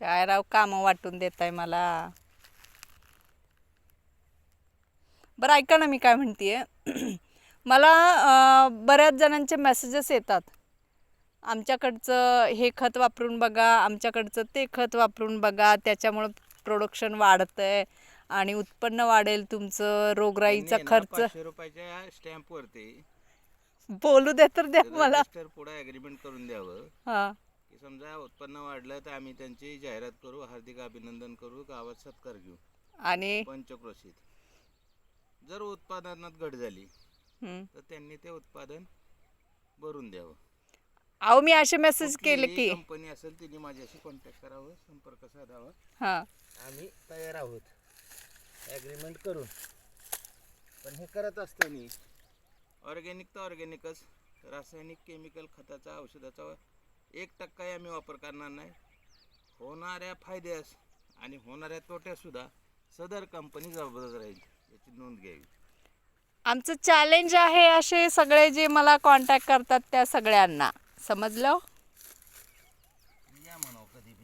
काय राव कामं वाटून देत आहे मला. बरं ऐका ना मी काय म्हणतेय. मला बऱ्याच जणांचे मेसेजेस येतात. आमच्याकडचं हे खत वापरून बघा आमच्याकडचं ते खत वापरून बघा त्याच्यामुळं प्रोडक्शन वाढतंय आणि उत्पन्न वाढेल तुमचं रोगराईचा आहे खर्च. रुपयाच्या स्टॅम्प वरती. बोलू दे तर द्या मला. पुढे अग्रीमेंट करून द्यावं. हां. की समजा उत्पन्न वाढलं तर आम्ही त्यांची जाहिरात करू हार्दिक अभिनंदन करू गावात सत्कार घेऊ. आणि? पंचक्रोशीत. जर उत्पादनात घट झाली हं. तर त्यांनी ते उत्पादन भरून द्यावं. अहो मी असे मेसेज केले की कंपनी असेल तिने माझ्याशी कॉन्टॅक्ट करावं संपर्क साधावा. हां. आम्ही तयार आहोत. ॲग्रीमेंट करून. पण हे करत असताना ऑर्गॅनिक तर ऑर्गॅनिकच रासायनिक केमिकल खताचा औषधाचा एक टक्काही आम्ही वापर करणार नाही. होणाऱ्या फायद्यास आणि होणाऱ्या तोट्यासुद्धा सदर कंपनी जबाबदार राहील याची नोंद घ्यावी. आमचं चॅलेंज आहे असे सगळे जे मला कॉन्टॅक्ट करतात त्या सगळ्यांना. समजलं? या म्हणावं कधी